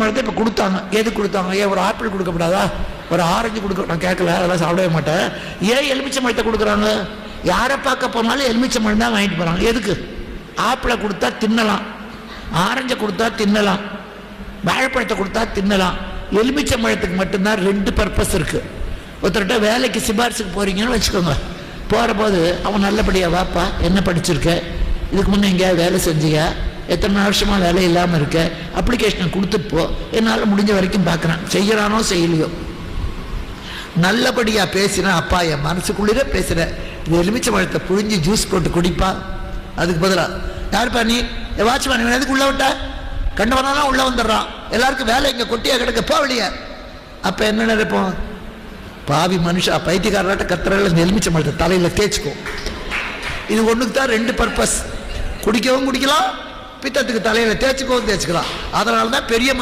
மரத்தை இப்போ கொடுத்தாங்க. எது கொடுத்தாங்க? ஏன் ஒரு ஆப்பிள் கொடுக்கப்படாதா? ஒரு ஆரஞ்சு கொடுக்க நான் கேட்கல அதெல்லாம் சாப்பிடவே மாட்டேன். ஏன் எலுமிச்சை மரத்தை கொடுக்குறாங்க? யாரை பார்க்க போனாலும் எலுமிச்சை மரம் தான் வாங்கிட்டு போகிறாங்க எதுக்கு? ஆப்பிளை கொடுத்தா தின்னலாம். ஆரஞ்சை கொடுத்தா தின்னலாம். வாழைப்பழத்தை கொடுத்தா தின்னலாம். எலுமிச்சை மரத்துக்கு மட்டும்தான் ரெண்டு பர்பஸ் இருக்குது ஒருத்தர்கிட்ட வேலைக்கு சிபாரிசுக்கு போகிறீங்கன்னு வச்சுக்கோங்க. போகிற போது அவன் நல்லபடியாக வாப்பா என்ன படிச்சிருக்க? இதுக்கு முன்னே எங்கேயாவது வேலை செஞ்சியா? எத்தனை வருஷமா வேலை இல்லாமல் இருக்க? அப்ளிகேஷனை கொடுத்துட்டு போ. என்னால் முடிஞ்ச வரைக்கும் பார்க்குறான். செய்கிறானோ செய்யலையோ. நல்லபடியாக பேசினா அப்பா என் மனசுக்குள்ளே பேசுகிறேன் இது எலுமிச்சை பழத்தை புழிஞ்சு ஜூஸ் போட்டு குடிப்பா. அதுக்கு பதிலாக யாருப்பா நீ? வாட்ச்மேன் இவன் எதுக்கு உள்ளே விட்ட கண்டவனாலாம் உள்ளே வந்துடுறான். எல்லாருக்கும் வேலை இங்கே கொட்டியாக கிடக்க போ வெளியே. அப்போ என்ன நினைப்போம்? பாவி மனுஷா பைத்தியக்காரராட்ட கத்துறதுல இந்த எலுமிச்சை பழத்தை தலையில் தேய்ச்சிக்கும். இது ஒன்றுக்கு தான் ரெண்டு பர்பஸ் குடிக்கவும் குடிக்கலாம் பித்தத்துக்கு தலையில தேய்ச்சிக்கவும் தேய்ச்சிக்கலாம். அதனால தான் பெரிய